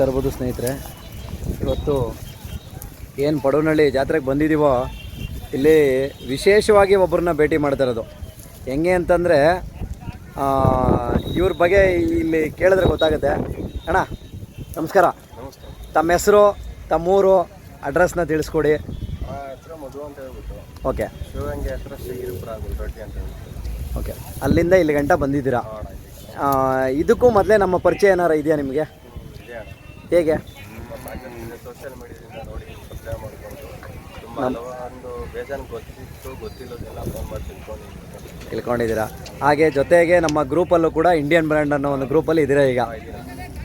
ನೋಡ್ತಾ ಇರ್ಬೋದು ಸ್ನೇಹಿತರೆ. ಇವತ್ತು ಏನು ಪಡವನಹಳ್ಳಿ ಜಾತ್ರೆಗೆ ಬಂದಿದ್ದೀವೋ ಇಲ್ಲಿ ವಿಶೇಷವಾಗಿ ಒಬ್ಬರನ್ನ ಭೇಟಿ ಮಾಡ್ತಾ ಇರೋದು. ಹೆಂಗೆ ಅಂತಂದರೆ ಇವ್ರ ಬಗ್ಗೆ ಇಲ್ಲಿ ಕೇಳಿದ್ರೆ ಗೊತ್ತಾಗುತ್ತೆ. ಅಣ್ಣ ನಮಸ್ಕಾರ. ತಮ್ಮ ಹೆಸರು ತಮ್ಮೂರು ಅಡ್ರೆಸ್ನ ತಿಳಿಸ್ಕೊಡಿ. ಆ ಹೆಸರು ಮಧು ಅಂತ ಹೇಳ್ಬಿಟ್ಟು. ಓಕೆ. ಶಿವಗಂಗೆ ಹತ್ರ ಶ್ರೀಗಿರಿಪುರ ಗುಲ್ರಟ್ಟಿ ಅಂತ ಹೇಳ್ಬಿಟ್ಟು. ಓಕೆ. ಅಲ್ಲಿಂದ ಇಲ್ಲಿ ಗಂಟ ಬಂದಿದ್ದೀರಾ? ಇದಕ್ಕೂ ಮೊದಲೇ ನಮ್ಮ ಪರಿಚಯ ಏನಾರು ಇದೆಯಾ ನಿಮಗೆ? ಹೇಗೆ? ಸೋಷಿಯಲ್ ಮೀಡಿಯಾದಿಂದ ನೋಡಿ ಸಬ್ಸ್ಕ್ರೈಬ್ ಮಾಡ್ಕೊಂಡು ತುಂಬ ಹಲವಾರು ಬೇಜಾನ್ ಗೊತ್ತಿತ್ತು ಗೊತ್ತಿಲ್ಲದೆಲ್ಲ ಫೋನ್ ಮಾಡಿ ತಿಳ್ಕೊಂಡಿದ್ದೀರಾ? ಹಾಗೆ ಜೊತೆಗೆ ನಮ್ಮ ಗ್ರೂಪಲ್ಲೂ ಕೂಡ ಇಂಡಿಯನ್ ಬ್ರ್ಯಾಂಡ್ ಅನ್ನೋ ಒಂದು ಗ್ರೂಪಲ್ಲಿ ಇದ್ದೀರಾ ಈಗ?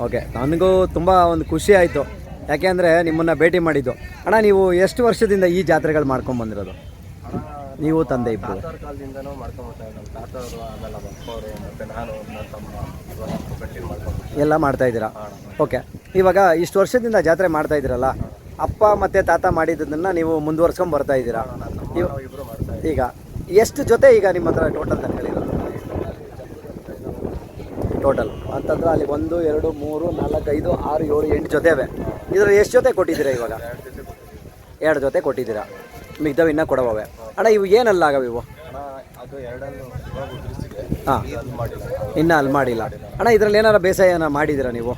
ಓಕೆ ನನಗೂ ತುಂಬ ಒಂದು ಖುಷಿ ಆಯಿತು. ಯಾಕೆಂದರೆ ನಿಮ್ಮನ್ನು ಭೇಟಿ ಮಾಡಿದ್ದು. ಅಣ್ಣ ನೀವು ಎಷ್ಟು ವರ್ಷದಿಂದ ಈ ಜಾತ್ರೆಗಳು ಮಾಡ್ಕೊಂಡು ಬಂದಿರೋದು? ನೀವು ತಂದೆ ಇಬ್ಬರು ತಾತವ್ರ ಕಾಲದಿಂದನೂ ಮಾಡ್ಕೊಂಬರ್ತಾ ನಮ್ಮ ತಾತವರು ಆಮೇಲೆ ನಮ್ಮ ಅಪ್ಪವರು ಮತ್ತು ನಾನು ನನ್ನ ತಮ್ಮ ಇವಾಗ ಕಂಟಿನ್ಯೂ ಮಾಡ್ಕೊಂಡು ಎಲ್ಲ ಮಾಡ್ತಾ ಇದ್ದೀರಾ? ಓಕೆ. ಇವಾಗ ಇಷ್ಟು ವರ್ಷದಿಂದ ಜಾತ್ರೆ ಮಾಡ್ತಾ ಇದ್ದೀರಲ್ಲ ಅಪ್ಪ ಮತ್ತೆ ತಾತ ಮಾಡಿದ್ದನ್ನು ನೀವು ಮುಂದುವರ್ಸ್ಕೊಂಡು ಬರ್ತಾ ಇದ್ದೀರಾ? ನನ್ನ ಇಬ್ಬರು ಮಾಡ್ತಾ ಈಗ ಎಷ್ಟು ಜೊತೆ ಈಗ ನಿಮ್ಮ ಹತ್ರ ಟೋಟಲ್ ದನಗಳಿರೋದು ಟೋಟಲ್ ಅಂತಂದ್ರೆ ಅಲ್ಲಿ ಒಂದು ಎರಡು ಮೂರು ನಾಲ್ಕು ಐದು ಆರು ಏಳು ಎಂಟು ಜೊತೆ ಇದರಲ್ಲಿ ಎಷ್ಟು ಜೊತೆ ಕೊಟ್ಟಿದ್ದೀರಾ ಇವಾಗ? ಎರಡು ಜೊತೆ ಕೊಟ್ಟಿದ್ದೀರಾ? ಮಿಗ್ದವು ಇನ್ನೂ ಕೊಡವವೆ. ಅಣ್ಣ ಇವು ಏನಲ್ಲ ಆಗವೆ ಇವು? ಹಾಂ. ಇನ್ನೂ ಅಲ್ಲಿ ಮಾಡಿಲ್ಲ. ಅಣ್ಣ ಇದರಲ್ಲಿ ಏನಾರ ಬೇಸಾಯನ ಮಾಡಿದ್ದೀರಾ ನೀವು?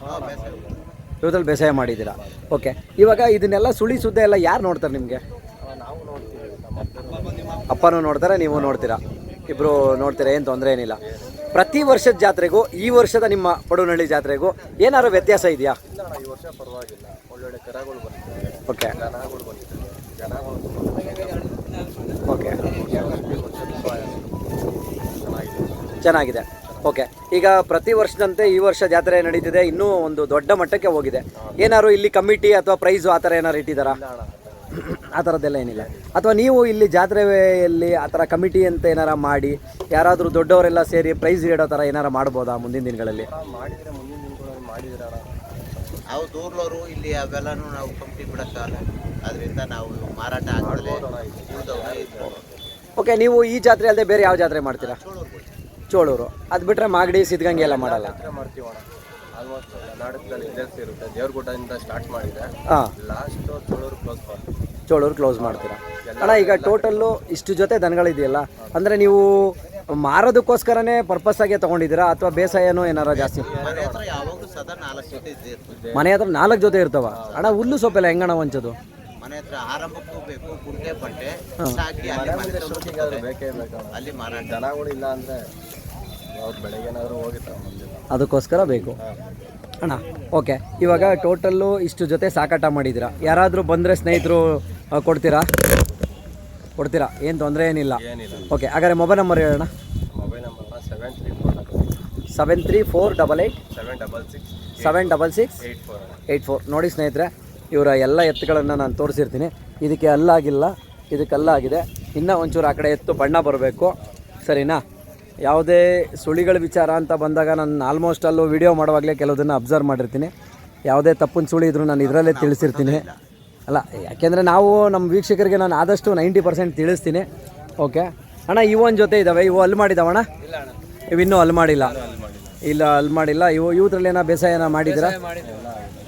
ಇದ್ರಲ್ಲಿ ಬೇಸಾಯ ಮಾಡಿದ್ದೀರಾ? ಓಕೆ. ಇವಾಗ ಇದನ್ನೆಲ್ಲ ಸುಳಿ ಸುದ್ದಿ ಎಲ್ಲ ಯಾರು ನೋಡ್ತಾರೆ ನಿಮಗೆ? ಅಪ್ಪನೂ ನೋಡ್ತಾರೆ ನೀವು ನೋಡ್ತೀರಾ? ಇಬ್ಬರು ನೋಡ್ತೀರಾ ಏನು ತೊಂದರೆ ಏನಿಲ್ಲ. ಪ್ರತಿ ವರ್ಷದ ಜಾತ್ರೆಗೂ ಈ ವರ್ಷದ ನಿಮ್ಮ ಪಡುವನಹಳ್ಳಿ ಜಾತ್ರೆಗೂ ಏನಾದ್ರು ವ್ಯತ್ಯಾಸ ಇದೆಯಾ? ಇಲ್ಲ ಅಣ್ಣ ಈ ವರ್ಷ ಪರವಾಗಿಲ್ಲ ಒಳ್ಳೊಳ್ಳೆ ಕರಗಳು ಬಂದಿದ್ದಾವೆ ಓಕೆ ಜನಗಳು ಬಂದಿದ್ದಾವೆ ಜನಗಳು ತುಂಬ ಓಕೆ ಈ ವರ್ಷ ತುಂಬ ಚೆನ್ನಾಗಿದೆ. ಓಕೆ ಈಗ ಪ್ರತಿ ವರ್ಷದಂತೆ ಈ ವರ್ಷ ಜಾತ್ರೆ ನಡೀತಿದೆ. ಇನ್ನೂ ಒಂದು ದೊಡ್ಡ ಮಟ್ಟಕ್ಕೆ ಹೋಗಿದೆ. ಏನಾದ್ರು ಇಲ್ಲಿ ಕಮಿಟಿ ಅಥವಾ ಪ್ರೈಸು ಆ ಥರ ಏನಾರು ಇಟ್ಟಿದ್ದಾರಾ ಆ ಥರದ್ದೆಲ್ಲ ಏನಿಲ್ಲ. ಅಥವಾ ನೀವು ಇಲ್ಲಿ ಜಾತ್ರೆಯಲ್ಲಿ ಆ ಥರ ಕಮಿಟಿ ಅಂತ ಏನಾರ ಮಾಡಿ ಯಾರಾದರೂ ದೊಡ್ಡವರೆಲ್ಲ ಸೇರಿ ಪ್ರೈಸ್ ಇಡೋ ಥರ ಏನಾರ ಮಾಡ್ಬೋದಾ ಮುಂದಿನ ದಿನಗಳಲ್ಲಿ? ನಾವು ಇಲ್ಲಿ ಅವೆಲ್ಲನೂ ನಾವು ಕಂಪ್ನಿ ಬಿಡೋಕ್ಕಾಗಲ್ಲ ಅದರಿಂದ ನಾವು ಮಾರಾಟ. ಓಕೆ ನೀವು ಈ ಜಾತ್ರೆ ಅಲ್ಲದೆ ಬೇರೆ ಯಾವ ಜಾತ್ರೆ ಮಾಡ್ತೀರಾ? ಚೋಳೂರು. ಅದು ಬಿಟ್ಟರೆ ಮಾಗಡಿ ಸಿದ್ಧಗಂಗೆ ಎಲ್ಲ ಮಾಡಲ್ಲ. ಜಾತ್ರೆ ಮಾಡ್ತೀವಿ ಅಣ್ಣ. ಆಲ್ಮೋಸ್ಟ್ ಕರ್ನಾಟಕದಲ್ಲಿ ಇದೇ ಇರುತ್ತೆ. ದೇವ್ರಗುಡ್ಡದಿಂದ ಸ್ಟಾರ್ಟ್ ಮಾಡಿದೆ. ಹಾಂ. ಲಾಸ್ಟ್ ಚೋಳೂರು ಕ್ಲೋಸ್ ಮಾಡ್ತೀವಿ ಚೋಳೂರು ಕ್ಲೋಸ್ ಮಾಡ್ತೀರಾ? ಅಣ್ಣ ಈಗ ಟೋಟಲ್ಲು ಇಷ್ಟು ಜೊತೆ ದನಗಳಿದೆಯಲ್ಲ ಅಂದರೆ ನೀವು ಮಾರೋದಕ್ಕೋಸ್ಕರನೇ ಪರ್ಪಸ್ ಆಗಿ ತಗೊಂಡಿದ್ದೀರಾ ಅಥವಾ ಬೇಸಾಯನೋ ಏನಾರ ಜಾಸ್ತಿ? ಮನೆ ಹತ್ರ ಯಾವಾಗಲೂ ಸದಾ ನಾಲ್ಕು ಜೊತೆ ಇದ್ದೇ ಇರ್ತದೆ. ಮನೆ ಹತ್ರ ನಾಲ್ಕು ಜೊತೆ ಇರ್ತಾವ? ಅಣ್ಣ ಹುಲ್ಲು ಸೊಪ್ಪೆಲ್ಲ ಹೆಂಗಣ ಹೊಂಚೋದು ಮನೆ ಹತ್ರ ಆರಂಭಕ್ಕೂ ಬೇಕು ಕುಂಟೆ ಬಟ್ಟೆ ಸಾಕಿ ಅಲ್ಲಿ ಮನೆ ಶೋಕಿಗಾದ್ರೆ ಬೇಕೇ ಬೇಕು ಅಲ್ಲಿ ಮಾರಾಟ. ಜನಗಳು ಇಲ್ಲ ಅಂದರೆ ಅದಕ್ಕೋಸ್ಕರ ಬೇಕು. ಅಣ್ಣ ಓಕೆ. ಇವಾಗ ಟೋಟಲ್ಲು ಇಷ್ಟು ಜೊತೆ ಸಾಕಾಟ ಮಾಡಿದ್ದೀರಾ? ಯಾರಾದರೂ ಬಂದರೆ ಸ್ನೇಹಿತರು ಕೊಡ್ತೀರಾ? ಕೊಡ್ತೀರಾ? ಏನು ತೊಂದರೆ ಏನಿಲ್ಲ. ಓಕೆ ಹಾಗಾದ್ರೆ ಮೊಬೈಲ್ ನಂಬರ್ ಹೇಳೋಣ seven three four seven three four double eight seven double six seven double six eight four eight four ನೋಡಿ ಸ್ನೇಹಿತರೆ ಇವರ ಎಲ್ಲ ಎತ್ತುಗಳನ್ನು ನಾನು ತೋರಿಸಿರ್ತೀನಿ. ಇದಕ್ಕೆ ಅಲ್ಲಾಗಿಲ್ಲ ಇದಕ್ಕೆ ಅಲ್ಲಾಗಿದೆ ಇನ್ನೂ ಒಂಚೂರು ಆ ಕಡೆ ಎತ್ತು ಬಣ್ಣ ಬರಬೇಕು. ಸರಿನಾ? ಯಾವುದೇ ಸುಳಿಗಳ ವಿಚಾರ ಅಂತ ಬಂದಾಗ ನಾನು ಆಲ್ಮೋಸ್ಟ್ ಅಲ್ಲೂ ವಿಡಿಯೋ ಮಾಡುವಾಗಲೇ ಕೆಲವುದನ್ನು ಅಬ್ಸರ್ವ್ ಮಾಡಿರ್ತೀನಿ. ಯಾವುದೇ ತಪ್ಪಿನ ಸುಳಿ ಇದ್ರೂ ನಾನು ಇದರಲ್ಲೇ ತಿಳಿಸಿರ್ತೀನಿ. ಅಲ್ಲ ಯಾಕೆಂದರೆ ನಾವು ನಮ್ಮ ವೀಕ್ಷಕರಿಗೆ ನಾನು ಆದಷ್ಟು ನೈಂಟಿ ಪರ್ಸೆಂಟ್ ತಿಳಿಸ್ತೀನಿ. ಓಕೆ ಅಣ್ಣ ಇವೊಂದು ಜೊತೆ ಇದ್ದಾವೆ ಇವು ಅಲ್ಲಿ ಮಾಡಿದಾವಣ್ಣ ಇವು ಇನ್ನೂ ಅಲ್ಲಿ ಮಾಡಿಲ್ಲ. ಇಲ್ಲ ಅಲ್ಲಿ ಮಾಡಿಲ್ಲ. ಇವು ಇವ್ದ್ರಲ್ಲಿ ಏನೋ ಬೇಸಾಯನ ಮಾಡಿದ್ದೀರಾ?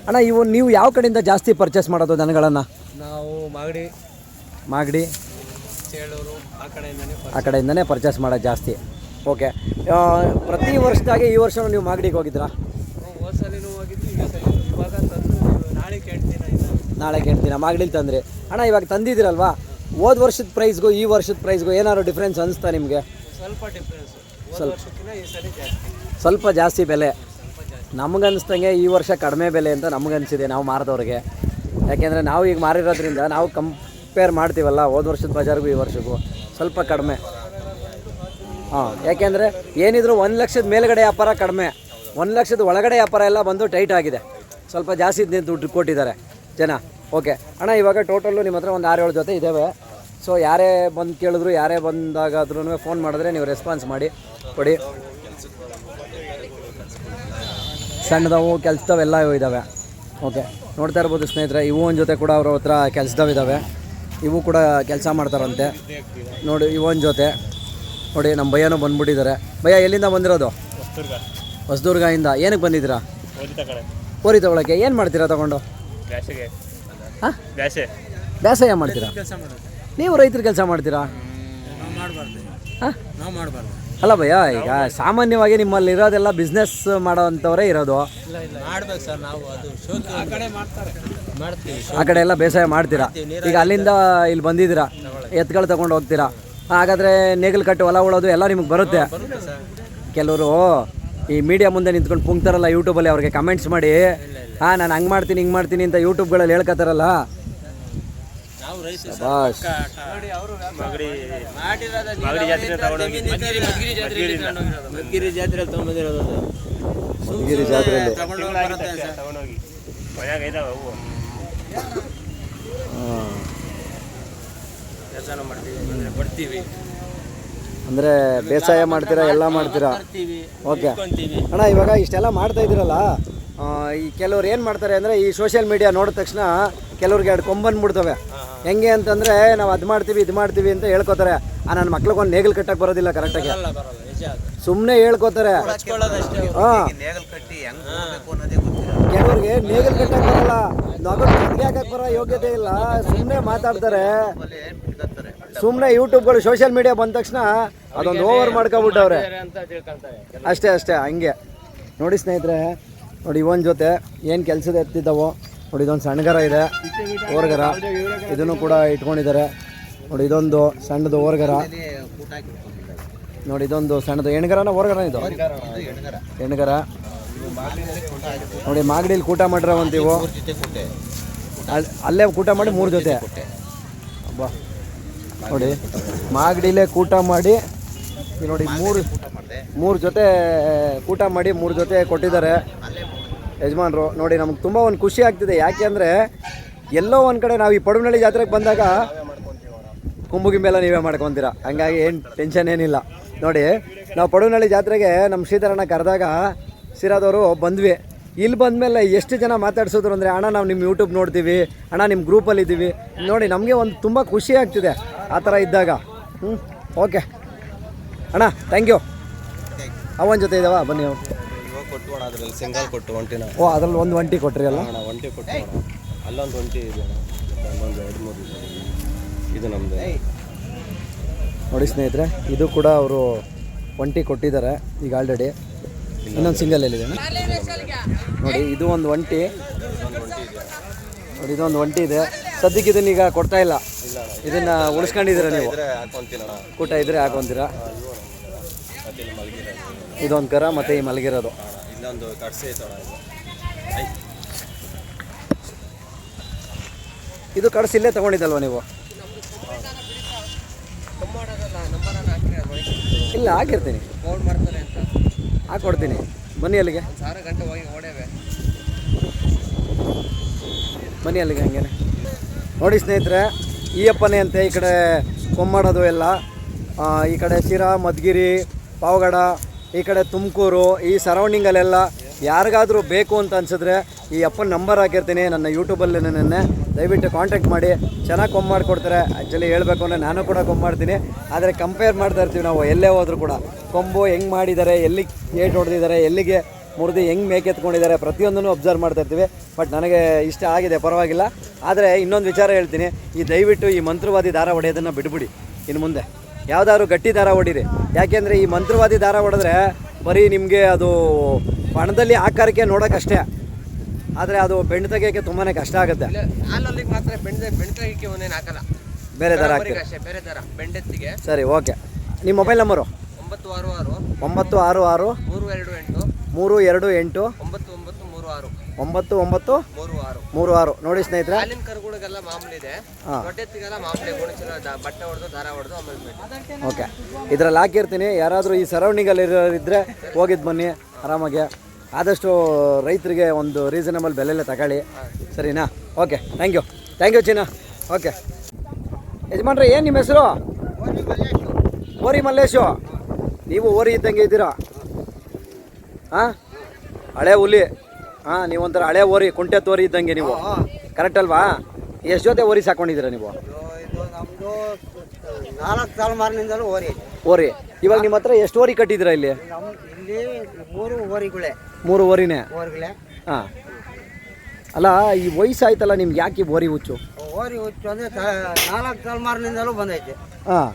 ಅಣ್ಣ ಇವು ನೀವು ಯಾವ ಕಡೆಯಿಂದ ಜಾಸ್ತಿ ಪರ್ಚೇಸ್ ಮಾಡೋದು ದನಗಳನ್ನು? ನಾವು ಮಾಗಡಿ ಮಾಗಡಿ? ಆ ಕಡೆಯಿಂದನೇ ಪರ್ಚೇಸ್ ಮಾಡೋದು ಜಾಸ್ತಿ. ಓಕೆ. ಪ್ರತಿ ವರ್ಷದಾಗೆ ಈ ವರ್ಷ ನೀವು ಮಾಗಡಿಗೆ ಹೋಗಿದ್ರಾ? ನಾಳೆ ಕೇಳ್ತೀನಿ ಮಾಗಡಿಲಿ ತಂದ್ರಿ. ಅಣ್ಣ ಇವಾಗ ತಂದಿದ್ದೀರಲ್ವಾ? ಹೋದ ವರ್ಷದ ಪ್ರೈಸ್ಗೂ ಈ ವರ್ಷದ ಪ್ರೈಸ್ಗೂ ಏನಾದ್ರು ಡಿಫ್ರೆನ್ಸ್ ಅನಿಸ್ತಾ ನಿಮಗೆ? ಸ್ವಲ್ಪ ಡಿಫ್ರೆನ್ಸ್ ಸ್ವಲ್ಪ. ಜಾಸ್ತಿ. ಬೆಲೆ. ನಮಗನ್ಸ್ದಂಗೆ ಈ ವರ್ಷ ಕಡಿಮೆ ಬೆಲೆ ಅಂತ ನಮಗನ್ಸಿದೆ ನಾವು ಮಾರಿದವ್ರಿಗೆ. ಯಾಕೆಂದರೆ ನಾವು ಈಗ ಮಾರಿರೋದ್ರಿಂದ ನಾವು ಕಂಪೇರ್ ಮಾಡ್ತೀವಲ್ಲ ಹೋದ ವರ್ಷದ ಬಜಾರ್ಗೂ ಈ ವರ್ಷಕ್ಕೂ ಸ್ವಲ್ಪ ಕಡಿಮೆ. ಹಾಂ, ಯಾಕೆಂದರೆ ಏನಿದ್ರು ಒಂದು ಲಕ್ಷದ ಮೇಲ್ಗಡೆ ವ್ಯಾಪಾರ ಕಡಿಮೆ, ಒಂದು ಲಕ್ಷದ ಒಳಗಡೆ ವ್ಯಾಪಾರ ಎಲ್ಲ ಬಂದು ಟೈಟ್ ಆಗಿದೆ. ಸ್ವಲ್ಪ ಜಾಸ್ತಿ ದುಡ್ಡು ಕೊಟ್ಟಿದ್ದಾರೆ ಜನ. ಓಕೆ, ಅಣ್ಣ, ಇವಾಗ ಟೋಟಲ್ಲು ನಿಮ್ಮ ಹತ್ರ ಒಂದು ಆರು ಏಳು ಜೊತೆ ಇದ್ದಾವೆ. ಸೊ ಯಾರೇ ಬಂದು ಕೇಳಿದ್ರು, ಯಾರೇ ಬಂದಾಗಾದ್ರೂ ಫೋನ್ ಮಾಡಿದ್ರೆ ನೀವು ರೆಸ್ಪಾನ್ಸ್ ಮಾಡಿ, ಕೊಡಿ. ಸಣ್ಣದವು ಕೆಲಸದವೆಲ್ಲ ಇದ್ದಾವೆ. ಓಕೆ, ನೋಡ್ತಾ ಇರ್ಬೋದು ಸ್ನೇಹಿತರೆ, ಇವು ಒಂದು ಜೊತೆ ಕೂಡ ಅವ್ರ ಹತ್ರ ಕೆಲಸದವಿದ್ದಾವೆ ಇವು ಕೂಡ ಕೆಲಸ ಮಾಡ್ತಾರಂತೆ. ನೋಡಿ ಇವೊಂದು ಜೊತೆ. ನೋಡಿ ನಮ್ಮ ಭಯ್ಯನೂ ಬಂದ್ಬಿಟ್ಟಿದ್ದಾರೆ. ಭಯ್ಯ ಎಲ್ಲಿಂದ ಬಂದಿರೋದು? ಹೊಸದುರ್ಗದಿಂದ ಏನಕ್ಕೆ ಬಂದಿದ್ದೀರಾ? ಓರಿ ತಗೊಳಕ್ಕೆ ಏನು ಮಾಡ್ತೀರಾ ತಗೊಂಡು? ಹಾಂ? ಬೇಸಾಯ ಮಾಡ್ತೀರಾ? ನೀವು ರೈತರ ಕೆಲಸ ಮಾಡ್ತೀರಾ? ನಾವು ಮಾಡಬಾರ್ದು. ಹಾಂ? ನಾವು ಮಾಡಬಾರ್ದು. ಅಲ್ಲ ಭಯ್ಯ ಈಗ ಸಾಮಾನ್ಯವಾಗಿ ನಿಮ್ಮಲ್ಲಿ ಇರೋದೆಲ್ಲ ಬಿಸ್ನೆಸ್ ಮಾಡೋವಂಥವರೇ ಇರೋದು. ಮಾಡ್ಬೇಕು ಸರ್ ನಾವು. ಅದು ಶೋಕಿ ಆ ಕಡೆ ಮಾಡ್ತಾರೆ. ಮಾಡ್ತೀವಿ ಆ ಕಡೆ ಎಲ್ಲ ಬೇಸಾಯ ಮಾಡ್ತೀರಾ? ಈಗ ಅಲ್ಲಿಂದ ಇಲ್ಲಿ ಬಂದಿದ್ದೀರಾ? ಎತ್ಗಳು ತಗೊಂಡು ಹೋಗ್ತೀರಾ? ಹಾಗಾದರೆ ನೇಗಿಲು ಕಟ್ಟು ಹೊಲ ಉಳೋದು ಎಲ್ಲ ನಿಮಗೆ ಬರುತ್ತೆ. ಕೆಲವರು ಈ ಮೀಡಿಯಾ ಮುಂದೆ ನಿಂತ್ಕೊಂಡು ಪುಂಕ್ತಾರಲ್ಲ ಯೂಟ್ಯೂಬಲ್ಲಿ ಅವ್ರಿಗೆ ಕಮೆಂಟ್ಸ್ ಮಾಡಿ ಹಾಂ ನಾನು ಹಂಗೆ ಮಾಡ್ತೀನಿ ಹಿಂಗೆ ಮಾಡ್ತೀನಿ ಅಂತ ಯೂಟ್ಯೂಬ್ಗಳಲ್ಲಿ ಹೇಳ್ಕೊತಾರಲ್ಲ ನಾವು ಕೆಲಸನೂ ಮಾಡ್ತೀವಿ ಅಂದರೆ ಬರ್ತೀವಿ. ಅಂದರೆ ಬೇಸಾಯ ಮಾಡ್ತೀರಾ ಎಲ್ಲ ಮಾಡ್ತೀರಾ? ಬರ್ತೀವಿ ಓಕೆ. ಅಣ್ಣ ಇವಾಗ ಇಷ್ಟೆಲ್ಲ ಮಾಡ್ತಾ ಇದ್ದೀರಲ್ಲ ಆ, ಈ ಕೆಲವ್ರು ಏನು ಮಾಡ್ತಾರೆ ಅಂದರೆ ಈ ಸೋಷಿಯಲ್ ಮೀಡಿಯಾ ನೋಡಿದ ತಕ್ಷಣ ಕೆಲವ್ರಿಗೆ ಎರಡು ಕೊಂಬಂದ್ಬಿಡ್ತವೆ ಹೆಂಗೆ ಅಂತಂದರೆ ನಾವು ಅದು ಮಾಡ್ತೀವಿ ಇದು ಮಾಡ್ತೀವಿ ಅಂತ ಹೇಳ್ಕೊತಾರೆ. ಆ ನನ್ನ ಮಕ್ಳಿಗೆ ಒಂದು ನೇಗಿಲು ಕಟ್ಟಕ್ಕೆ ಬರೋದಿಲ್ಲ ಕರೆಕ್ಟಾಗಿ ಬರಲ್ಲ ಬರಲ್ಲ ನಿಜ ಅದು. ಸುಮ್ಮನೆ ಹೇಳ್ಕೊತಾರೆ. ಹಚ್ಕೊಳ್ಳೋದಷ್ಟೇ ಹಾಂ. ನೇಗಲ್ ಕಟ್ಟಿ ಹೆಂಗ್ ಹೋಗ್ಬೇಕು ಅನ್ನೋದೇ ಗೊತ್ತಿಲ್ಲ. ಕೆಲವ್ರಿಗೆ ನೇಗಿಲು ಕಟ್ಟಕ್ಕೆ ಬರಲ್ಲ. ನಗರ ಕಟ್ಗೆ ಯೋಗ್ಯತೆ ಇಲ್ಲ. ಸುಮ್ಮನೆ ಮಾತಾಡ್ತಾರೆ. ಸುಮ್ಮನೆ ಯೂಟ್ಯೂಬ್ಗಳು ಸೋಷಿಯಲ್ ಮೀಡಿಯಾ ಬಂದ ತಕ್ಷಣ ಅದೊಂದು ಓವರ್ ಮಾಡ್ಕೊಬಿಟ್ಟವ್ರೆ. ಅಷ್ಟೇ ಅಷ್ಟೇ, ಹಂಗೆ. ನೋಡಿ ಸ್ನೇಹಿತರೆ, ನೋಡಿ ಇವನ್ ಜೊತೆ ಏನು ಕೆಲಸದ ಎತ್ತಿದ್ದಾವೋ, ನೋಡಿ ಇದೊಂದು ಸಣ್ಣಗರ ಇದೆ ಓರ್ಗರ ಇದನ್ನು ಕೂಡ ಇಟ್ಕೊಂಡಿದ್ದಾರೆ. ನೋಡಿ ಇದೊಂದು ಸಣ್ಣದು ಓರ್ಗರ. ನೋಡಿ ಇದೊಂದು ಸಣ್ಣದು ಎಣ್ಗರನ ಓರ್ಗರ ಇದು ಇದು. ಎಣ್ಗರ. ನೋಡಿ, ಮಾಗಡಿಲಿ ಕೂಟ ಮಾಡಿರೋವಂತೀವು. ಅಲ್ಲೇ ಕೂಟ ಮಾಡಿ ಮೂರು ಜೊತೆ. ಅಬ್ಬಾ. ನೋಡಿ, ಮಾಗಡಿಲೇ ಕೂಟ ಮಾಡಿ ನೋಡಿ ಮೂರು ಮೂರು ಜೊತೆ ಕೂಟ ಮಾಡಿ ಮೂರು ಜೊತೆ ಕೊಟ್ಟಿದ್ದಾರೆ. ಯಜಮಾನರು ಯಜಮಾನ್ರು ನೋಡಿ, ನಮ್ಗೆ ತುಂಬ ಒಂದು ಖುಷಿ ಆಗ್ತಿದೆ. ಯಾಕೆ ಅಂದರೆ, ಎಲ್ಲೋ ಒಂದು ಕಡೆ ನಾವು ಈ ಪಡುವನಹಳ್ಳಿ ಜಾತ್ರೆಗೆ ಬಂದಾಗ ಕುಂಬುಗಿಂಬೆಲ್ಲ ನೀವೇ ಮಾಡ್ಕೊತೀರಾ. ಹಂಗಾಗಿ ಏನು ಟೆನ್ಷನ್ ಏನಿಲ್ಲ. ನೋಡಿ, ನಾವು ಪಡುವನಹಳ್ಳಿ ಜಾತ್ರೆಗೆ ನಮ್ಮ ಶ್ರೀಧರಣ್ಣ ಕರೆದಾಗ ಸಿರಾದವರು ಬಂದ್ವಿ. ಇಲ್ಲಿ ಬಂದಮೇಲೆ ಎಷ್ಟು ಜನ ಮಾತಾಡ್ಸಿದ್ರು ಅಂದರೆ ಅಣ್ಣ ನಾವು ನಿಮ್ಮ ಯೂಟ್ಯೂಬ್ ನೋಡ್ತೀವಿ. ಅಣ್ಣ ನಿಮ್ಮ ಗ್ರೂಪಲ್ಲಿ ಇದ್ದೀವಿ ನೋಡಿ ನಮಗೆ ಒಂದು ತುಂಬ ಖುಷಿ ಆಗ್ತಿದೆ ಆ ಥರ ಇದ್ದಾಗ. ಹ್ಞೂ ಓಕೆ. ಅಣ್ಣ ಥ್ಯಾಂಕ್ ಯು ಅವನ ಜೊತೆ ಇದಾವ? ಬನ್ನಿ ಅವ್ರು. ಕೊಟ್ಟು ಸಿಂಗಲ್ ಕೊಟ್ಟು ಒಂಟಿನ. ಓ ಅದ್ರಲ್ಲಿ ಒಂದು ಒಂಟಿ ಕೊಟ್ರಿ ಅಲ್ಲ? ಅಣ್ಣ ಒಂಟಿ ಕೊಟ್ಟು ಅಲ್ಲೊಂದು ಒಂಟಿ ಇದೆ ಅಣ್ಣ. ಅಲ್ಲೊಂದು ಎರಡು ಮೂರು ಇದು. ನಮ್ಮದು ನೋಡಿ ಸ್ನೇಹಿತರೆ ಇದು ಕೂಡ ಅವರು ಒಂಟಿ ಕೊಟ್ಟಿದ್ದಾರೆ ಈಗ ಆಲ್ರೆಡಿ ಇನ್ನೊಂದು ಸಿಂಗಲ್ ಎಲ್ಲಿದೆ ನೋಡಿ, ಇದು ಒಂದು ಒಂಟಿ. ನೋಡಿ, ಇದೊಂದು ಒಂಟಿ ಇದೆ. ಸದ್ಯಕ್ಕೆ ಇದನ್ನ ಈಗ ಕೊಡ್ತಾ ಇಲ್ಲ. ಇದನ್ನ ಉಳಿಸ್ಕೊಂಡಿದ್ದೀರಾ ನೀವು? ಕೂಟ ಇದ್ರೆ ಹಾಕೊಂತೀರಾ? ಇದೊಂದು ಕರ ಮತ್ತೆ ಈ ಮಲಗಿರೋದು. ಇದು ಕಡಸಿ ಇಲ್ಲೇ ತಗೊಂಡಿದ್ದಲ್ವ ನೀವು? ಇಲ್ಲ, ಹಾಕಿರ್ತೀನಿ. ಹಾಕೊಡ್ತೀನಿ. ಬನ್ನಿ ಅಲ್ಲಿಗೆ. ಹೋಗಿ ಬನ್ನಿ ಅಲ್ಲಿಗೆ ಹಂಗೇನೆ. ನೋಡಿ ಸ್ನೇಹಿತರೆ ಈ ಅಪ್ಪನೇ ಅಂತೆ ಈ ಕಡೆ ಕೊಮ್ಮಾಡೋದು ಎಲ್ಲ. ಈ ಕಡೆ ಶಿರಾ, ಮದ್ಗಿರಿ, ಪಾವಗಡ, ಈ ಕಡೆ ತುಮಕೂರು, ಈ ಸರೌಂಡಿಂಗಲ್ಲೆಲ್ಲ ಯಾರಿಗಾದರೂ ಬೇಕು ಅಂತ ಅನ್ಸಿದ್ರೆ ಈ ಅಪ್ಪನ ನಂಬರ್ ಹಾಕಿರ್ತೀನಿ, ನನ್ನ ಯೂಟ್ಯೂಬಲ್ಲಿ ನನ್ನನ್ನು. ದಯವಿಟ್ಟು ಕಾಂಟ್ಯಾಕ್ಟ್ ಮಾಡಿ. ಚೆನ್ನಾಗಿ ಕೊಂಬ್ ಮಾಡಿಕೊಡ್ತಾರೆ. ಆ್ಯಕ್ಚುಲಿ ಹೇಳಬೇಕು ಅಂದರೆ ನಾನು ಕೂಡ ಕೊಂಬ್ ಮಾಡ್ತೀನಿ. ಆದರೆ ಕಂಪೇರ್ ಮಾಡ್ತಾ ಇರ್ತೀವಿ ನಾವು, ಎಲ್ಲೇ ಹೋದರೂ ಕೂಡ. ಕೊಂಬು ಹೆಂಗೆ ಮಾಡಿದ್ದಾರೆ ಎಲ್ಲಿಗೆ ಏಟ್ ಹೊಡೆದಿದ್ದಾರೆ, ಎಲ್ಲಿಗೆ ಮುರಿದು ಹೆಂಗೆ ಮೇಕೆತ್ಕೊಂಡಿದ್ದಾರೆ ಪ್ರತಿಯೊಂದನ್ನು ಅಬ್ಸರ್ವ್ ಮಾಡ್ತಾ ಇರ್ತೀವಿ. ಬಟ್ ನನಗೆ ಇಷ್ಟ ಆಗಿದೆ, ಪರವಾಗಿಲ್ಲ. ಆದರೆ ಇನ್ನೊಂದು ವಿಚಾರ ಹೇಳ್ತೀನಿ. ಈ ದಯವಿಟ್ಟು ಈ ಮಂತ್ರವಾದಿ ದಾರ ಹೊಡೆಯೋದನ್ನು ಬಿಡ್ಬಿಡಿ. ಇನ್ನು ಮುಂದೆ. ಯಾವುದಾದ್ರು ಗಟ್ಟಿ ದಾರ ಹೊಡೀರಿ. ಯಾಕೆಂದರೆ ಈ ಮಂತ್ರವಾದಿ ದಾರ ಹೊಡೆದ್ರೆ ಬರೀ ನಿಮಗೆ ಅದು ಪಣದಲ್ಲಿ ಆಕಾರಕ್ಕೆ ನೋಡೋಕ್ಕಷ್ಟೇ. ಆದರೆ ಅದು ಬೆಂಡ್ ತೆಗಿಯೋಕ್ಕೆ ತುಂಬಾ ಕಷ್ಟ ಆಗುತ್ತೆ. ಹಾಲಲ್ಲಿ ಮಾತ್ರ ಬೆಂಡೆ ಬೆಣ್ಕಾಯಿಗೆ ಒಂದೇನು ಹಾಕಲ್ಲ. ಬೇರೆ ಥರ ಹಾಕ್ತೀರಿ? ಅಷ್ಟೇ ಬೇರೆ ಥರ ಬೆಂಡೆತ್ತಿಗೆ. ಸರಿ ಓಕೆ. ನಿಮ್ಮ ಮೊಬೈಲ್ ನಂಬರು ಒಂಬತ್ತು ಆರು ಆರು. ಒಂಬತ್ತು ಆರು ಆರು. ಮೂರು ಎರಡು ಎಂಟು. ಮೂರು ಎರಡು ಎಂಟು. ಒಂಬತ್ತು ಒಂಬತ್ತು ಮೂರು ಆರು. ಒಂಬತ್ತು ಒಂಬತ್ತು. ಮೂರು ಆರು. ಮೂರು ಆರು. ನೋಡಿ ಸ್ನೇಹಿತರೆ. ಹಾಲಿನ ಕರುಗಳಿಗೆಲ್ಲ ಮಾಮೂಲಿ ಇದೆ. ದೊಡ್ಡೆತ್ತಿಗೆಲ್ಲ ಮಾಮೂಲಿ ಗುಣಚಲ ಬಟ್ಟೆ ಹೊಡೆದು ದಾರ ಹೊಡೆದು ಆಮೇಲೆ ಓಕೆ. ಇದ್ರಲ್ಲಿ ಹಾಕಿರ್ತೀನಿ. ಯಾರಾದರೂ ಈ ಸರೌಂಡಿಂಗಲ್ಲಿ ಇರೋರಿದ್ದರೆ ಹೋಗಿದ್ದು ಬನ್ನಿ. ಆರಾಮಾಗಿ. ಆದಷ್ಟು ರೈತರಿಗೆ ಒಂದು ರೀಸನಬಲ್ ಬೆಲೆಯಲ್ಲೇ ತಗೊಳ್ಳಿ. ಸರಿನಾ? Okay thank you thank you ಚಿನ್ನ. ಓಕೆ ಯಜಮಾನ್ರೆ ಏನು ನಿಮ್ಮ ಹೆಸರು? ಓರಿ ಮಲ್ಲೇಶು. ನೀವು ಓರಿ ಇದ್ದಂಗೆ ಇದ್ದೀರಾ? ಹಾಂ ಹಳೆ ಹುಲಿ. ಹಾಂ ನೀವೊಂಥರ ಹಳೆ ಓರಿ ಕುಂಟೆ ತೋರಿ ಇದ್ದಂಗೆ ನೀವು. ಕರೆಕ್ಟ್ ಅಲ್ವಾ? ಎಷ್ಟು ಜೊತೆ ಓರಿ ಸಾಕೊಂಡಿದ್ದೀರಾ ನೀವು? ನಾಲ್ಕು ತಲೆಮಾರಿನಿಂದಲೂ ಓರಿ. ಓರಿ. ಇವಾಗ ನಿಮ್ಮ ಹತ್ರ ಎಷ್ಟು ಓರಿ ಕಟ್ಟಿದ್ದೀರಾ ಇಲ್ಲಿ? ಇಲ್ಲಿ ಮೂರು ಓರಿಗಳೇ. ಮೂರು ಓರಿನೇ ಹಾ. ಹಾಂ ಅಲ್ಲ ಈ ವಯಸ್ಸಾಯ್ತಲ್ಲ ನಿಮ್ಗೆ ಯಾಕೆ ಓರಿ ಹುಚ್ಚು? ಓರಿ ಹುಚ್ಚು ಅಂದರೆ ನಾಲ್ಕು ತಲೆಮಾರಿನಿಂದಲೂ ಬಂದೈತೆ. ಹಾಂ.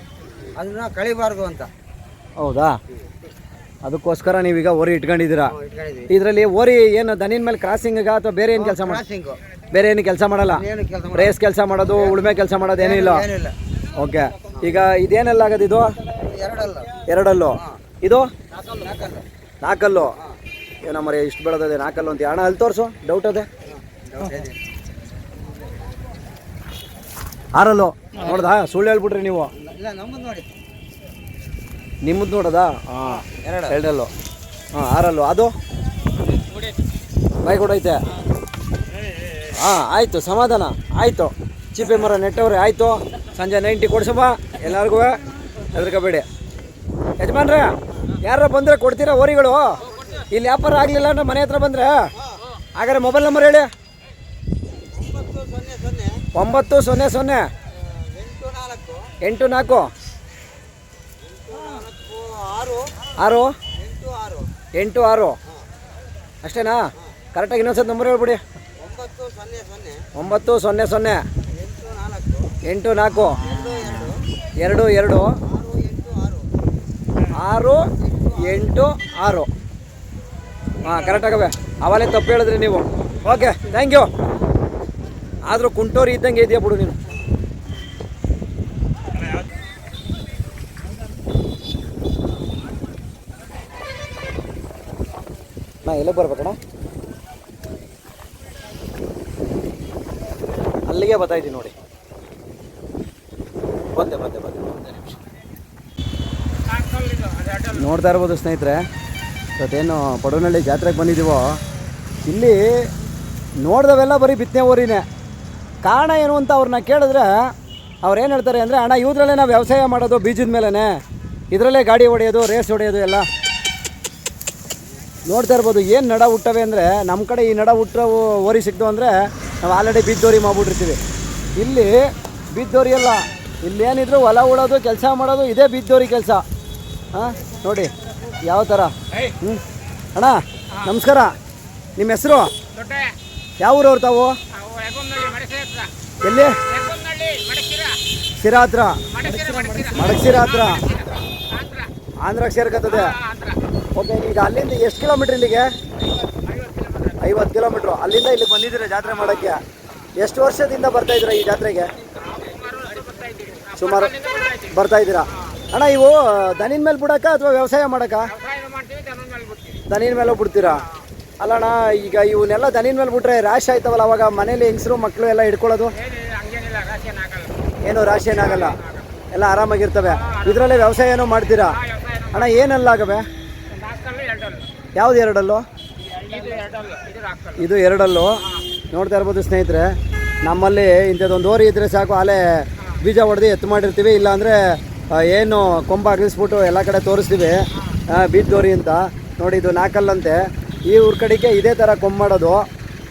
ಅದನ್ನ ಕಳಿಬಾರ್ದು ಅಂತ. ಹೌದಾ? ಅದಕ್ಕೋಸ್ಕರ ನೀವೀಗ ಓರಿ ಇಟ್ಕೊಂಡಿದ್ದೀರಾ? ಇದರಲ್ಲಿ ಓರಿ ಏನು ದನಿನ ಮೇಲೆ ಕ್ರಾಸಿಂಗ್ ಅಥವಾ ಬೇರೆ ಏನು ಕೆಲಸ ಮಾಡ ಕ್ರಾಸಿಂಗು ಬೇರೆ ಏನು ಕೆಲಸ ಮಾಡಲ್ಲ? ಏನು ಕೆಲಸ ರೇಸ್ ಕೆಲಸ ಮಾಡೋದು ಉಳುಮೆ ಕೆಲಸ ಮಾಡೋದು ಏನೂ ಏನಿಲ್ಲ ಓಕೆ. ಈಗ ಇದೇನೆಲ್ಲ ಆಗೋದು ಇದು? ಎರಡಲ್ಲ. ಎರಡಲ್ಲು? ಇದು? ನಾಲ್ಕಲ್ಲ. ನಾಲ್ಕಲ್ಲು. ಏನೋ ಮರಿ ಇಷ್ಟು ಬೆಳೆದದೆ ನಾಲ್ಕಲ್ಲ ಅಂತ ಹಣ ಅಲ್ಲಿ ತೋರಿಸು ಡೌಟ್ ಅದೇ. ಆರಲ್ಲು? ನೋಡ್ದಾ? ಸುಳ್ಳು ಹೇಳ್ಬಿಟ್ರಿ ನೀವು. ನಮ್ಮದು ನೋಡಿ ನಿಮ್ಮದು ನೋಡೋದಾ? ಹಾಂ ಎರಡಲ್ಲೋ. ಹಾಂ ಆರಲ್ಲು. ಅದು? ಬೈ ಕೊಡೈತೆ. ಹಾಂ ಆಯಿತು ಸಮಾಧಾನ. ಆಯಿತು. ಚಿಪ್ಪೆ ಮರ ನೆಟ್ಟವ್ರೆ ಆಯಿತು. ಸಂಜೆ ನೈಂಟಿ ಕೊಡ್ಸಪ್ಪ ಎಲ್ಲರಿಗೂ. ಹೆದರ್ಕೋಬೇಡಿ. ಯಜಮಾನ್ರೆ ಯಾರ ಬಂದರೆ ಕೊಡ್ತೀರಾ ಓರಿಗಳು ಇಲ್ಲಿ ವ್ಯಾಪಾರ ಆಗಲಿಲ್ಲ ಅಂದ್ರೆ ಮನೆ ಹತ್ರ ಬಂದರೆ? ಹಾಗಾದ್ರೆ ಮೊಬೈಲ್ ನಂಬರ್ ಹೇಳಿ. ಒಂಬತ್ತು ಸೊನ್ನೆ ಸೊನ್ನೆ. ಎಂಟು ನಾಲ್ಕು. ಆರು. ಎಂಟು ಆರು. ಅಷ್ಟೇನಾ? ಕರೆಕ್ಟಾಗಿ ಇನ್ನೊಂದ್ಸತಿ ನಂಬರ್ ಹೇಳ್ಬಿಡಿ. ಒಂಬತ್ತು ಸೊನ್ನೆ ಸೊನ್ನೆ. ಎಂಟು ನಾಲ್ಕು. ಎರಡು ಎರಡು. ಆರು, ಎಂಟು, ಆರು. ಹಾಂ ಕರೆಕ್ಟಾಗವೆ ಅವಲೇ ತಪ್ಪು ಹೇಳಿದ್ರಿ ನೀವು. ಓಕೆ ಥ್ಯಾಂಕ್ ಯು ಆದರೂ ಕುಂಟೋರಿ ಇದ್ದಂಗೆ ಇದೆಯಾ ಬಿಡು ನೀನು. ನಾ ಎಲ್ಲಿಗೆ ಬರ್ಬೇಕಣ್ಣ? ಅಲ್ಲಿಗೆ ಬರ್ತಾ ಇದ್ದೀನಿ ನೋಡಿ. ಬಂದೆ ಬಂದೆ ಬಂದೆ ನಿಮಿಷ. ನೋಡ್ತಾ ಇರ್ಬೋದು ಸ್ನೇಹಿತರೆ. ಇವತ್ತೇನು ಪಡುವನಹಳ್ಳಿ ಜಾತ್ರೆಗೆ ಬಂದಿದ್ದೀವೋ? ಇಲ್ಲಿ ನೋಡಿದವೆಲ್ಲ ಬರೀ ಬಿತ್ತನೆ ಊರಿನೇ. ಕಾರಣ ಏನು ಅಂತ ಅವ್ರನ್ನ ಕೇಳಿದ್ರೆ ಅವ್ರು ಏನು ಹೇಳ್ತಾರೆ ಅಂದರೆ, ಅಣ್ಣ ಇವ್ರಲ್ಲೇ ನಾವು ವ್ಯವಸಾಯ ಮಾಡೋದು, ಬೀಜದ ಮೇಲೇ ಇದರಲ್ಲೇ ಗಾಡಿ ಹೊಡೆಯೋದು, ರೇಸ್ ಹೊಡೆಯೋದು ಎಲ್ಲ. ನೋಡ್ತಾ ಇರ್ಬೋದು, ಏನು ನಡ ಹುಟ್ಟವೆ ಅಂದರೆ ನಮ್ಮ ಕಡೆ ಈ ನಡ ಹುಟ್ಟವು ಓರಿ ಸಿಕ್ತು ಅಂದರೆ ನಾವು ಆಲ್ರೆಡಿ ಬಿದ್ದೋರಿ ಮಾಡ್ಬಿಟ್ಟಿರ್ತೀವಿ. ಇಲ್ಲಿ ಬಿದ್ದೋರಿ ಅಲ್ಲ, ಇಲ್ಲೇನಿದ್ರು ಹೊಲ ಉಳೋದು, ಕೆಲಸ ಮಾಡೋದು, ಇದೇ ಬಿದ್ದೋರಿ ಕೆಲಸ. ಹಾಂ? ನೋಡಿ. ಯಾವ ಥರ ಹ್ಞೂ ಅಣ್ಣ ನಮಸ್ಕಾರ. ನಿಮ್ಮ ಹೆಸರು? ಯಾವ ಊರವ್ರು ತಾವು? ಎಲ್ಲಿ? ಸಿರಾ ಹತ್ರ. ಮಡಕ್ಸಿರ ಹತ್ರ. ಆಂಧ್ರಕ್ಕೆ ಸೇರ್ಕತ್ತದೆ. ಓಕೆ ಈಗ ಅಲ್ಲಿಂದ ಎಷ್ಟು ಕಿಲೋಮೀಟ್ರ್ ಇಲ್ಲಿಗೆ? ಐವತ್ತು ಕಿಲೋಮೀಟ್ರು ಅಲ್ಲಿಂದ ಇಲ್ಲಿ ಬಂದಿದ್ದೀರಾ ಜಾತ್ರೆ ಮಾಡೋಕ್ಕೆ? ಎಷ್ಟು ವರ್ಷದಿಂದ ಬರ್ತಾ ಇದ್ದೀರಾ ಈ ಜಾತ್ರೆಗೆ? ಸುಮಾರು ಬರ್ತಾ ಇದ್ದೀರಾ? ಅಣ್ಣ, ಇವು ದನಿನ ಮೇಲೆ ಬಿಡಕ ಅಥವಾ ವ್ಯವಸಾಯ ಮಾಡಕ ದನಿನ ಮೇಲೆ ಬಿಡ್ತೀರಾ? ಅಲ್ಲಣ್ಣ, ಈಗ ಇವನ್ನೆಲ್ಲ ದನಿನ ಮೇಲೆ ಬಿಟ್ರೆ ರಾಶಿ ಆಯ್ತವಲ್ಲ, ಅವಾಗ ಮನೇಲಿ ಹೆಂಗಸರು ಮಕ್ಕಳು ಎಲ್ಲ ಹಿಡ್ಕೊಳ್ಳೋದು? ಏನು ರಾಶಿ ಏನಾಗಲ್ಲ? ಎಲ್ಲ ಆರಾಮಾಗಿರ್ತವೆ. ಇದರಲ್ಲೇ ವ್ಯವಸಾಯ ಏನೋ ಮಾಡ್ತೀರಾ? ಅಣ್ಣ, ಏನೆಲ್ಲ ಆಗವೆ? ಯಾವ್ದು ಎರಡಲ್ಲೋ? ಇದು ಎರಡಲ್ಲೂ. ನೋಡ್ತಾ ಇರ್ಬೋದು ಸ್ನೇಹಿತರೆ, ನಮ್ಮಲ್ಲಿ ಇಂಥದ್ದೊಂದು ಓರಿ ಇದ್ರೆ ಸಾಕು, ಅಲ್ಲೇ ಬೀಜ ಹೊಡೆದು ಎತ್ತು ಮಾಡಿರ್ತೀವಿ, ಇಲ್ಲಾಂದರೆ ಏನು ಕೊಂಬ ಅಗಲಿಸ್ಬಿಟ್ಟು ಎಲ್ಲ ಕಡೆ ತೋರಿಸ್ತೀವಿ. ಬೀದ್ದೋರಿ ಅಂತ. ನೋಡಿ ಇದು ನಾಲ್ಕಲ್ಲಂತೆ ಈ ಊರ ಕಡೆಗೆ ಇದೇ ಥರ ಕೊಂಬ ಮಾಡೋದು.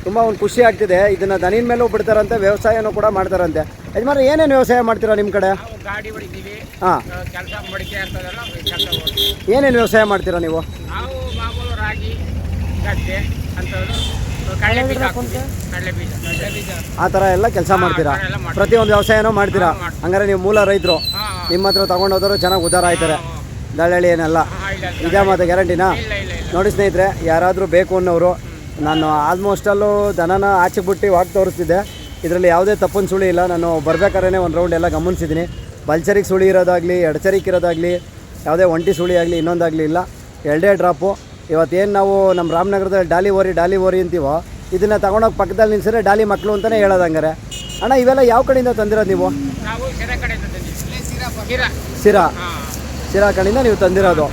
ತುಂಬ ಒಂದು ಖುಷಿ ಆಗ್ತಿದೆ. ಇದನ್ನು ದನಿನ ಮೇಲೂ ಬಿಡ್ತಾರಂತೆ ವ್ಯವಸಾಯನೂ ಕೂಡ ಮಾಡ್ತಾರಂತೆ. ಯಜಮಾನ ಏನೇನು ವ್ಯವಸಾಯ ಮಾಡ್ತೀರಾ ನಿಮ್ಮ ಕಡೆ? ಹಾಂ. ಏನೇನು ವ್ಯವಸಾಯ ಮಾಡ್ತೀರಾ ನೀವು? ಆ ಥರ ಎಲ್ಲ ಕೆಲಸ ಮಾಡ್ತೀರಾ? ಪ್ರತಿಯೊಂದು ವ್ಯವಸಾಯನೂ ಮಾಡ್ತೀರಾ? ಹಂಗಾರೆ ನೀವು ಮೂಲ ರೈತರು. ನಿಮ್ಮ ಹತ್ರ ತಗೊಂಡೋದ್ರು ಚೆನ್ನಾಗಿ ಉದ್ಧಾರ ಆಯ್ತಾರೆ. ದಳ್ಳಳ್ಳಿ ಏನೆಲ್ಲ? ಇದೆ ಇಲ್ಲ ಇಲ್ಲ. ಇದೇ ಮಾತು ಗ್ಯಾರಂಟಿನಾ? ನೋಡಿ ಸ್ನೇಹಿತರೆ, ಯಾರಾದರೂ ಬೇಕು ಅನ್ನೋರು, ನಾನು ಆಲ್ಮೋಸ್ಟಲ್ಲೂ ದನನ ಆಚೆ ಬಿಟ್ಟು ವಾಕ್ ತೋರಿಸ್ತಿದ್ದೆ. ಇದರಲ್ಲಿ ಯಾವುದೇ ತಪ್ಪನ್ನು ಸುಳಿ ಇಲ್ಲ. ನಾನು ಬರ್ಬೇಕಾದ್ರೆ ಒಂದು ರೌಂಡ್ ಎಲ್ಲ ಗಮನಿಸಿದ್ದೀನಿ ಬಲ್ಚರಿಗೆ ಸುಳಿ ಇರೋದಾಗಲಿ, ಎಡಚರಿಗೆ ಇರೋದಾಗಲಿ, ಯಾವುದೇ ಒಂಟಿ ಸುಳಿ ಆಗಲಿ, ಇನ್ನೊಂದಾಗಲಿ ಇಲ್ಲ. ಎರಡೇ ಡ್ರಾಪು. ಇವತ್ತೇನು ನಾವು ನಮ್ಮ ರಾಮನಗರದಲ್ಲಿ ಡಾಲಿ ಓರಿ ಡಾಲಿ ಓರಿ ಅಂತೀವೋ, ಇದನ್ನು ತಗೊಂಡೋಗಿ ಪಕ್ಕದಲ್ಲಿ ನಿಲ್ಸಿದ್ರೆ ಡಾಲಿ ಮಕ್ಕಳು ಅಂತಲೇ ಹೇಳೋದಂಗಾರೆ ಅಣ್ಣ, ಇವೆಲ್ಲ ಯಾವ ಕಡೆಯಿಂದ ತಂದಿರೋದು ನೀವು? ಹಾಂ. ಶಿರಾ ಕಡೆಯಿಂದ ನೀವು ತಂದಿರೋದು.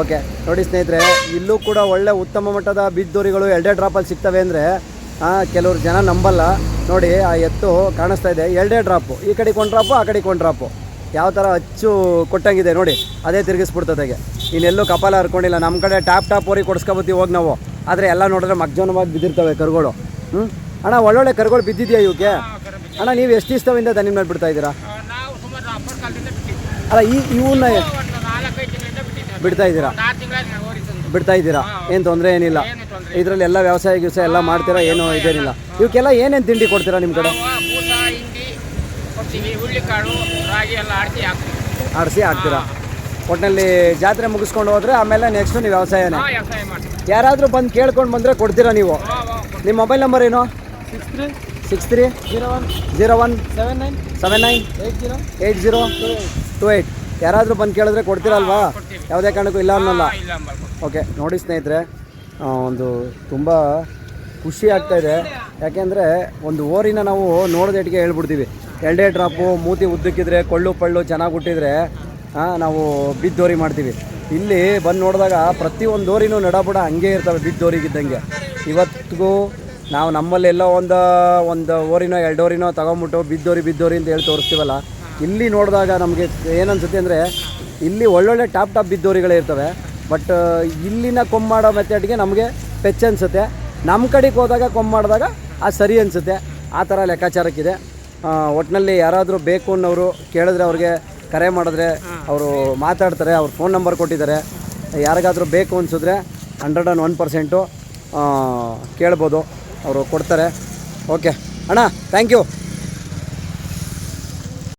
ಓಕೆ. ನೋಡಿ ಸ್ನೇಹಿತರೆ ಇಲ್ಲೂ ಕೂಡ ಒಳ್ಳೆ ಉತ್ತಮ ಮಟ್ಟದ ಬಿದ್ದೂರಿಗಳು ಎರಡೇ ಡ್ರಾಪಲ್ಲಿ ಸಿಗ್ತವೆ ಅಂದರೆ ಕೆಲವರು ಜನ ನಂಬಲ್ಲ. ನೋಡಿ ಆ ಎತ್ತು ಕಾಣಿಸ್ತಾ ಇದೆ. ಎರಡೇ ಡ್ರಾಪು ಈ ಕಡೆ ಒಂದು ಡ್ರಾಪು ಆ ಕಡೆ ಒಂದು ಡ್ರಾಪು ಯಾವ ಥರ ಅಚ್ಚು ಕೊಟ್ಟಂಗಿದೆ ನೋಡಿ ಅದೇ ತಿರುಗಿಸ್ಬಿಡ್ತದೆಗೆ ಇನ್ನೆಲ್ಲೂ ಕಪಾಲ ಹರ್ಕೊಂಡಿಲ್ಲ. ನಮ್ಮ ಕಡೆ ಟ್ಯಾಪ್ ಟಾಪ್ ಓರಿ ಕೊಡ್ಸ್ಕೊಬತ್ತಿ ಹೋಗಿ ನಾವು. ಆದರೆ ಎಲ್ಲ ನೋಡಿದ್ರೆ ಮಗ್ಜನವಾಗಿ ಬಿದ್ದಿರ್ತವೆ ಕರುಗಳು. ಹ್ಞೂ ಅಣ್ಣ ಒಳ್ಳೊಳ್ಳೆ ಕರುಗಳು ಬಿದ್ದಿದೆಯಾ ಇವಕ್ಕೆ ಅಣ್ಣ ನೀವು ಎಷ್ಟು ಇಷ್ಟವಿಂದ ದನಿ ಮಾಡಿಬಿಡ್ತಾ ಇದ್ದೀರಾ ನಾವು ಸುಮಾರು ಅಪ್ಪರ ಕಾಲದಿಂದ ಬಿಟ್ಟಿದ್ವಿ ಅಲ್ಲ ಈ ಇವನ್ನ ಬಿಡ್ತಾ ಇದ್ದೀರಾ? ಬಿಡ್ತಾ ಇದ್ದೀರಾ? ಏನು ತೊಂದರೆ ಏನಿಲ್ಲ. ಏನು ಇದರಲ್ಲಿ ಎಲ್ಲ ವ್ಯವಸಾಯ ಗಿವಸ ಎಲ್ಲ ಮಾಡ್ತೀರಾ? ಏನು ಇದೇನಿಲ್ಲ. ಇವಕ್ಕೆಲ್ಲ ಏನೇನು ತಿಂಡಿ ಕೊಡ್ತೀರಾ ನಿಮ್ಮ ಕಡೆ? ಆಡಿಸಿ ಹಾಕ್ತೀರಾ? ಒಟ್ಟಿನಲ್ಲಿ ಜಾತ್ರೆ ಮುಗಿಸ್ಕೊಂಡು ಹೋದ್ರೆ ಆಮೇಲೆ ನೆಕ್ಸ್ಟ್ ನೀವು ವ್ಯವಸಾಯನೇ. ಹಾಂ ವ್ಯವಸಾಯ ಮಾಡ್ತೀವಿ. ಯಾರಾದರೂ ಬಂದು ಕೇಳ್ಕೊಂಡು ಬಂದರೆ ಕೊಡ್ತೀರಾ ನೀವು? ನಿಮ್ಮ ಮೊಬೈಲ್ ನಂಬರ್ ಏನು? Six three zero one zero one seven nine seven nine eight zero eight zero two eight ಯಾರಾದರೂ ಬಂದು ಕೇಳಿದ್ರೆ ಕೊಡ್ತೀರಲ್ವಾ. ಯಾವುದೇ ಕಾರಣಕ್ಕೂ ಇಲ್ಲ ಅನ್ನೋಲ್ಲ. ಓಕೆ ನೋಡಿ ಸ್ನೇಹಿತರೆ ಒಂದು ತುಂಬ ಖುಷಿ ಆಗ್ತಾ ಇದೆ. ಯಾಕೆಂದರೆ ಒಂದು ಓರಿನ ನಾವು ನೋಡ್ದೇಟಿಗೆ ಹೇಳ್ಬಿಡ್ತೀವಿ. ಎಲ್ಡೆ ಡ್ರಾಪು ಮೂತಿ ಉದ್ದಕ್ಕಿದ್ರೆ ಕೊಳ್ಳು ಪಳ್ಳು ಚೆನ್ನಾಗಿ ಹುಟ್ಟಿದ್ರೆ ನಾವು ಬಿದ್ದೋರಿ ಮಾಡ್ತೀವಿ. ಇಲ್ಲಿ ಬಂದು ನೋಡಿದಾಗ ಪ್ರತಿಯೊಂದು ಓರಿನೂ ನಡಬಡ ಹಂಗೆ ಇರ್ತವೆ ಬಿದ್ದೋರಿಗಿದ್ದಂಗೆ ಇವತ್ತಿಗೂ ನಾವು ನಮ್ಮಲ್ಲಿ ಎಲ್ಲೋ ಒಂದು ಒಂದು ಓರಿನೋ, ಎರಡು ಓರಿನೋ ತಗೊಂಬಿಟ್ಟು ಬಿದ್ದೋರಿ ಬಿದ್ದೋರಿ ಅಂತ ಹೇಳಿ ತೋರಿಸ್ತೀವಲ್ಲ, ಇಲ್ಲಿ ನೋಡಿದಾಗ ನಮಗೆ ಏನನ್ಸುತ್ತೆ ಅಂದರೆ ಇಲ್ಲಿ ಒಳ್ಳೊಳ್ಳೆ ಟಾಪ್ ಟಾಪ್ ಬಿದ್ದೋರಿಗಳೇ ಇರ್ತವೆ, ಬಟ್ ಇಲ್ಲಿನ ಕೊಮ್ಮಾಡೋ ಮೆಥಡ್ಗೆ ನಮಗೆ ಪೆಚ್ಚ ಅನಿಸುತ್ತೆ. ನಮ್ಮ ಕಡೆಗೆ ಹೋದಾಗ ಕೊಮ್ಮಾಡಿದಾಗ ಅದು ಸರಿ ಅನಿಸುತ್ತೆ. ಆ ಥರ ಲೆಕ್ಕಾಚಾರಕ್ಕಿದೆ. ಒಟ್ಟಿನಲ್ಲಿ ಯಾರಾದರೂ ಬೇಕು ಅನ್ನೋರು ಕೇಳಿದ್ರೆ ಅವ್ರಿಗೆ ಕರೆ ಮಾಡಿದ್ರೆ ಅವರು ಮಾತಾಡ್ತಾರೆ, ಅವ್ರ ಫೋನ್ ನಂಬರ್ ಕೊಟ್ಟಿದ್ದಾರೆ. ಯಾರಿಗಾದರೂ ಬೇಕು ಅನಿಸಿದ್ರೆ ಹಂಡ್ರೆಡ್ ಆ್ಯಂಡ್ ಒನ್ ಪರ್ಸೆಂಟು ಕೇಳ್ಬೋದು. ಅವರು ಕೊಡ್ತಾರೆ. ಓಕೆ ಅಣ್ಣ ಥ್ಯಾಂಕ್ ಯು